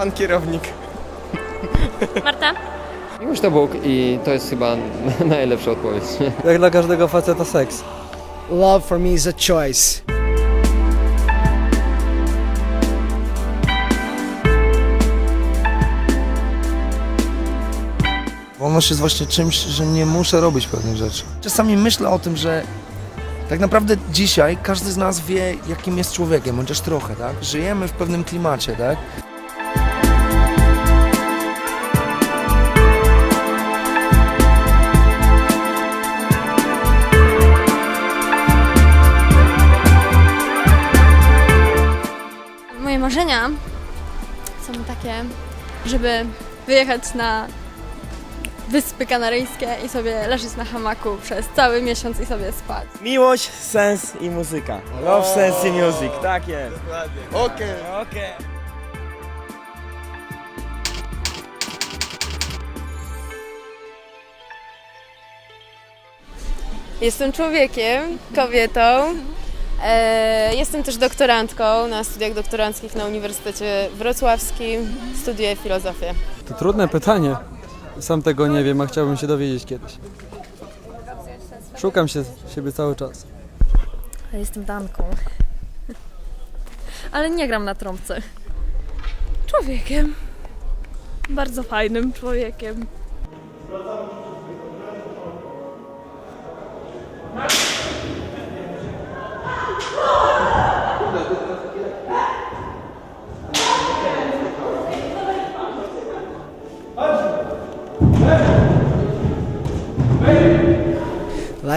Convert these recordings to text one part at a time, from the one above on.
Pan kierownik. Marta? Miłość to Bóg i to jest chyba najlepsza odpowiedź. Jak dla każdego faceta seks. Love for me is a choice. Wolność jest właśnie czymś, że nie muszę robić pewnych rzeczy. Czasami myślę o tym, że tak naprawdę dzisiaj każdy z nas wie, jakim jest człowiekiem, chociaż trochę, tak? Żyjemy w pewnym klimacie, tak? Marzenia są takie, żeby wyjechać na Wyspy Kanaryjskie i sobie leżeć na hamaku przez cały miesiąc i sobie spać. Miłość, sens i muzyka. Love, sense i music, tak jest. Okej. Okej. Jestem człowiekiem, kobietą. E, jestem też doktorantką na studiach doktoranckich na Uniwersytecie Wrocławskim. Studiuję filozofię. To trudne pytanie. Sam tego nie wiem, a chciałbym się dowiedzieć kiedyś. Szukam się siebie cały czas. Jestem Danką. Ale nie gram na trąbce. Człowiekiem. Bardzo fajnym człowiekiem.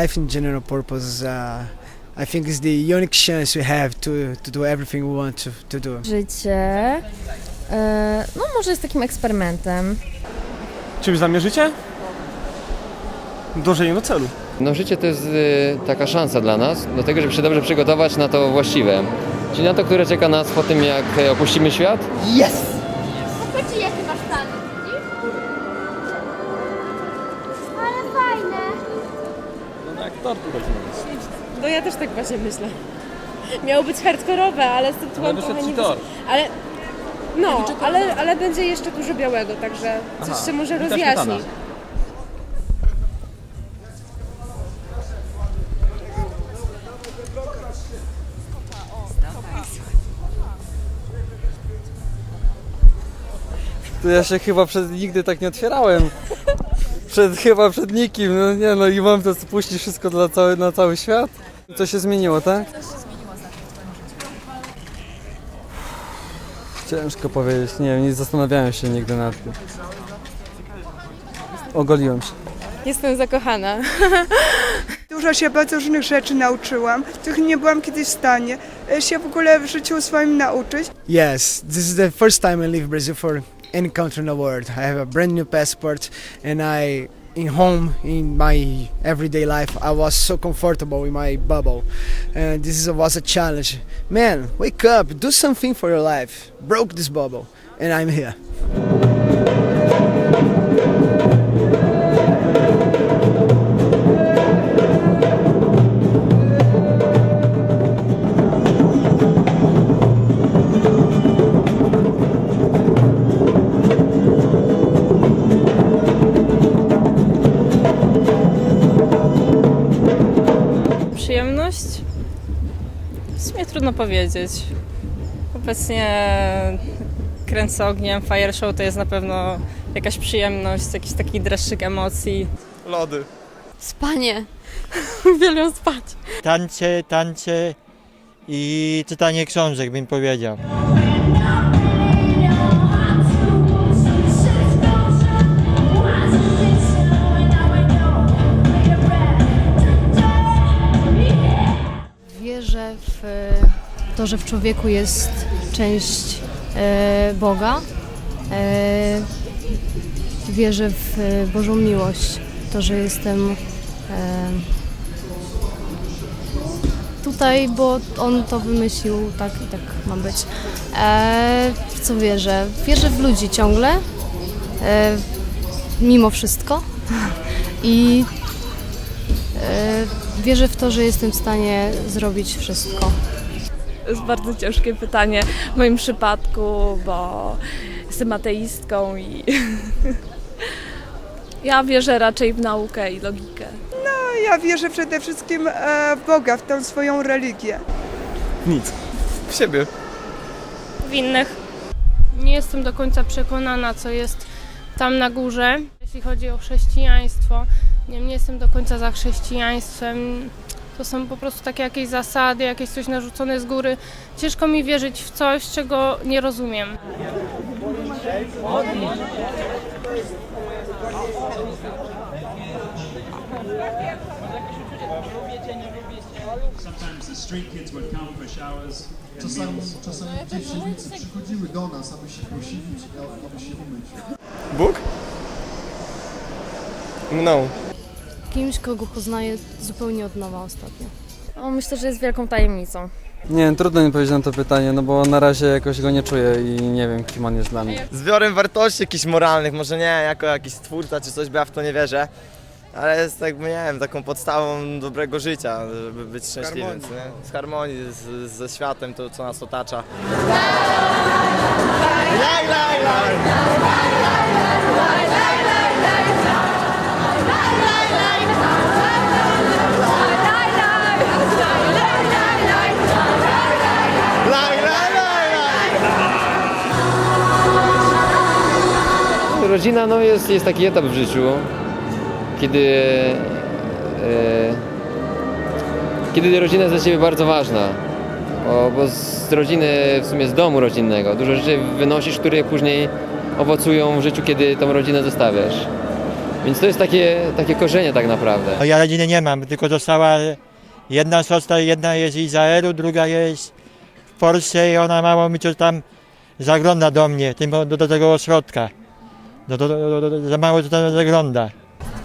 Life in general purpose, uh, I think, is the unique chance we have to, to do everything we want to, to do. Życie. E, no, może jest takim eksperymentem. Czym zamierzycie? Dążenie do celu. No życie to jest y, taka szansa dla nas, do tego, żeby się dobrze przygotować na to właściwe. Czyli na to, które czeka nas po tym, jak opuścimy świat. Popatrzcie No ja też tak właśnie myślę. Miało być hardkorowe, ale z tym tłem trochę nie wyszło. Ale no, ale, ale będzie jeszcze dużo białego, także coś się może rozjaśni. To ja się chyba przed nigdy tak nie otwierałem. Przed, chyba przed nikim, no nie no i mam to puścić wszystko dla cały, na cały świat. Co się zmieniło, tak? Ciężko powiedzieć, nie wiem, nie zastanawiałem się nigdy nad tym. Ogoliłem się. Jestem zakochana. Dużo się bardzo różnych rzeczy nauczyłam, których nie byłam kiedyś w stanie się w ogóle w życiu swoim nauczyć. Yes, this is the first time I leave Brazil for any country in the world. I have a brand new passport, and I, in home, in my everyday life, I was so comfortable in my bubble, and this was a challenge. Man, wake up, do something for your life. Broke this bubble, and I'm here. Trudno powiedzieć. Obecnie kręcę ogniem, fire show to jest na pewno jakaś przyjemność, jakiś taki dreszczyk emocji. Lody. Spanie. Uwielbiam spać. Tańce, tańce i czytanie książek, bym powiedział. To, że w człowieku jest część e, Boga. E, wierzę w e, Bożą miłość. To, że jestem tutaj, bo On to wymyślił, tak i tak ma być. W co wierzę? Wierzę w ludzi ciągle, mimo wszystko. I wierzę w to, że jestem w stanie zrobić wszystko. To jest bardzo ciężkie pytanie w moim przypadku, bo jestem ateistką i ja wierzę raczej w naukę i logikę. No, ja wierzę przede wszystkim e, w Boga, w tą swoją religię. Nic. W siebie. W innych. Nie jestem do końca przekonana, co jest tam na górze, jeśli chodzi o chrześcijaństwo. Nie, nie jestem do końca za chrześcijaństwem. To są po prostu takie jakieś zasady, jakieś coś narzucone z góry. Ciężko mi wierzyć w coś, czego nie rozumiem. Czasami, czasami dziewczynicy przychodziły do nas, aby się posilić, aby się umyć. Bóg? No. Kimś, kogo poznaję zupełnie od nowa ostatnio. O, myślę, że jest wielką tajemnicą. Nie wiem, trudno mi powiedzieć na to pytanie, no bo na razie jakoś go nie czuję i nie wiem, kim on jest dla mnie. Zbiorem wartości jakichś moralnych, może nie jako jakiś twórca czy coś, bo ja w to nie wierzę. Ale jest jakby, nie wiem, taką podstawą dobrego życia, żeby być szczęśliwym, nie? Z harmonii z, ze światem, to co nas otacza. Laj, laj, laj. Laj, Rodzina no, jest, jest taki etap w życiu, kiedy, e, kiedy rodzina jest dla Ciebie bardzo ważna. Bo, bo z rodziny, w sumie z domu rodzinnego, dużo rzeczy wynosisz, które później owocują w życiu, kiedy tą rodzinę zostawiasz. Więc to jest takie, takie korzenie tak naprawdę. No ja rodziny nie mam, tylko została jedna siostra, jedna jest z Izraelu, druga jest w Polsce i ona mało mi coś tam zagląda do mnie, tym, do tego ośrodka. Do, do, do, za mało zagląda.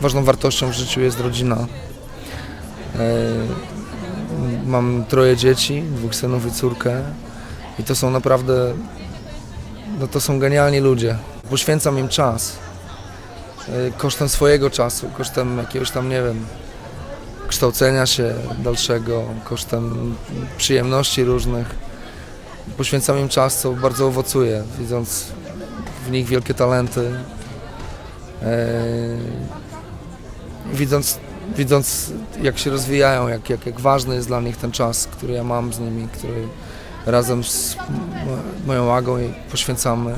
Ważną wartością w życiu jest rodzina. E, Mam troje dzieci, dwóch synów i córkę i to są naprawdę, no to są genialni ludzie. Poświęcam im czas, e, kosztem swojego czasu, kosztem jakiegoś tam, nie wiem, kształcenia się dalszego, kosztem przyjemności różnych. Poświęcam im czas, co bardzo owocuje, widząc w nich wielkie talenty. E, widząc, widząc jak się rozwijają, jak, jak, jak ważny jest dla nich ten czas, który ja mam z nimi, który razem z mo- moją Agą poświęcamy.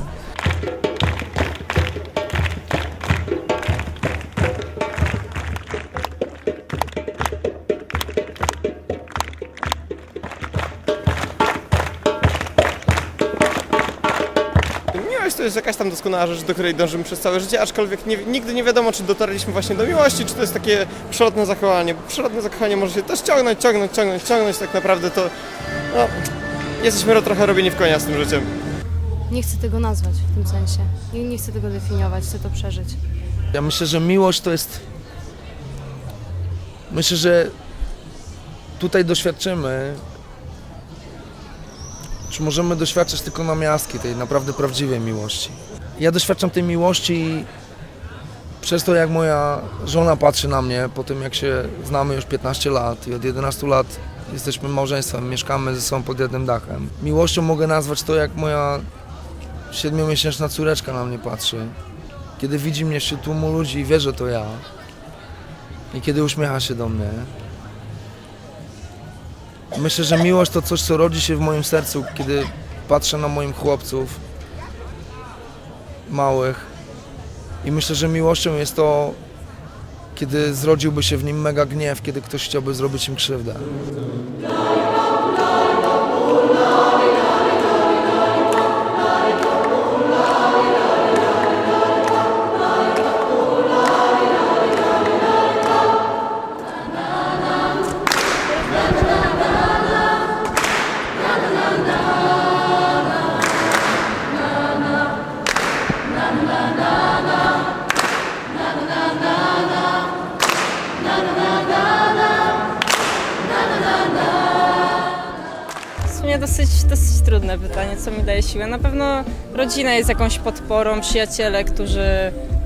Jest jakaś tam doskonała rzecz, do której dążymy przez całe życie, aczkolwiek nie, nigdy nie wiadomo, czy dotarliśmy właśnie do miłości, czy to jest takie przyrodne zachowanie. Bo przyrodne zachowanie może się też ciągnąć, ciągnąć, ciągnąć, ciągnąć, tak naprawdę to no, jesteśmy ro- trochę robieni w konia z tym życiem. Nie chcę tego nazwać w tym sensie. Nie, nie chcę tego definiować, chcę to przeżyć. Ja myślę, że miłość to jest. Myślę, że tutaj doświadczymy, czy możemy doświadczać tylko namiastki tej naprawdę prawdziwej miłości. Ja doświadczam tej miłości przez to, jak moja żona patrzy na mnie po tym, jak się znamy już 15 lat i od 11 lat jesteśmy małżeństwem, mieszkamy ze sobą pod jednym dachem. Miłością mogę nazwać to, jak moja siedmiomiesięczna córeczka na mnie patrzy kiedy widzi mnie wśród tłumu ludzi i wie, że to ja. I kiedy uśmiecha się do mnie. Myślę, że miłość to coś, co rodzi się w moim sercu, kiedy patrzę na moich chłopców małych. I myślę, że miłością jest to, kiedy zrodziłby się w nim mega gniew, kiedy ktoś chciałby zrobić im krzywdę. Sumie dosyć, dosyć trudne pytanie, co mi daje siłę. Na pewno rodzina jest jakąś podporą, przyjaciele, którzy,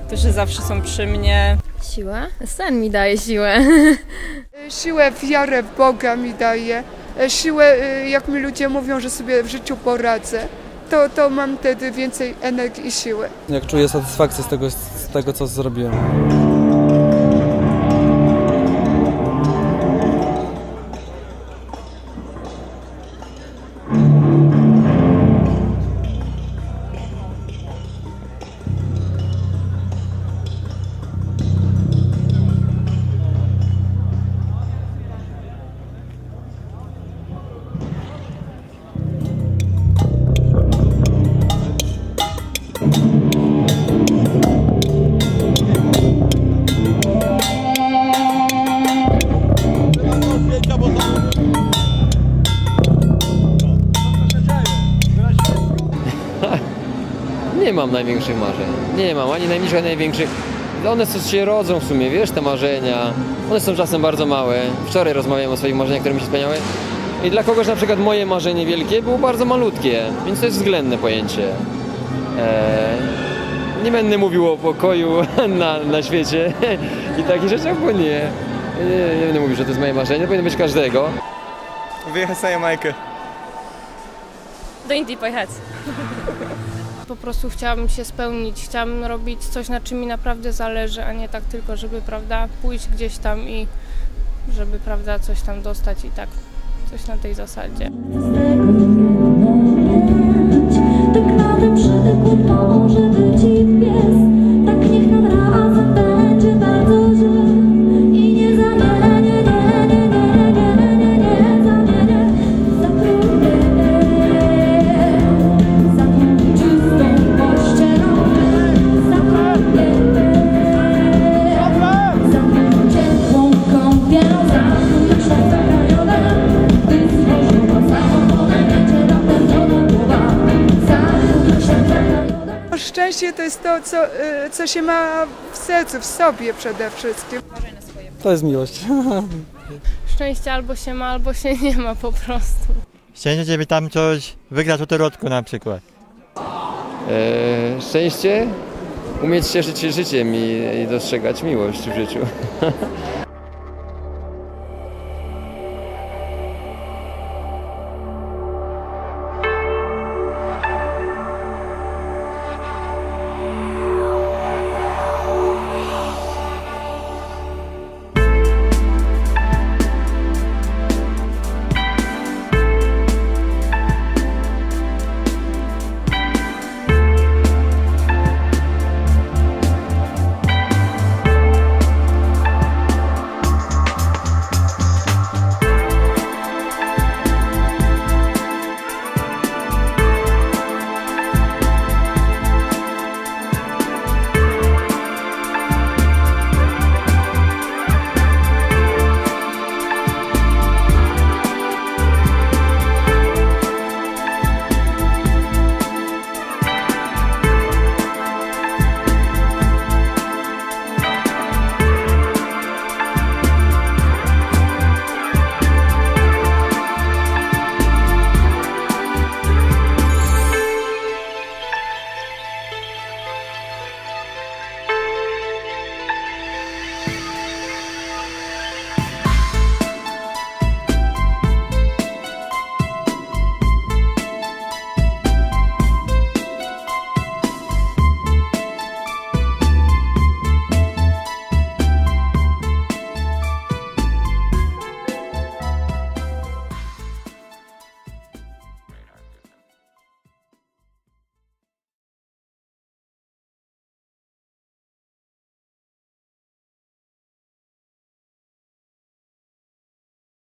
którzy zawsze są przy mnie. Siłę? Sen mi daje siłę. E, Siłę, wiarę w Boga mi daje. E, Siłę, e, jak mi ludzie mówią, że sobie w życiu poradzę. to, to mam wtedy więcej energii i siły. Jak czuję satysfakcję z tego, z tego co zrobiłem. Mam największych marzeń. Nie mam ani najmniejszych, ani największych. One co się rodzą w sumie, wiesz, te marzenia. One są czasem bardzo małe. Wczoraj rozmawiałem o swoich marzeniach, które mi się spełniały. I dla kogoś na przykład moje marzenie wielkie było bardzo malutkie, więc to jest względne pojęcie. Eee, nie będę mówił o pokoju na, na świecie i takich rzeczach, bo nie. nie. Nie będę mówił, że to jest moje marzenie, to powinno być każdego. Wyjechać na Jamajkę. Do Indii pojechać. Po prostu chciałabym się spełnić, chciałabym robić coś, na czym mi naprawdę zależy, a nie tak tylko, żeby, prawda, pójść gdzieś tam i żeby, prawda, coś tam dostać i tak, coś na tej zasadzie. Tak na tym przytyku pomoże być Szczęście to jest to, co, y, co się ma w sercu, w sobie przede wszystkim. To jest miłość. Szczęście albo się ma, albo się nie ma po prostu. Szczęście, żeby tam coś wygrać o torodku na przykład. Eee, szczęście, umieć cieszyć się życiem i, i dostrzegać miłość w życiu.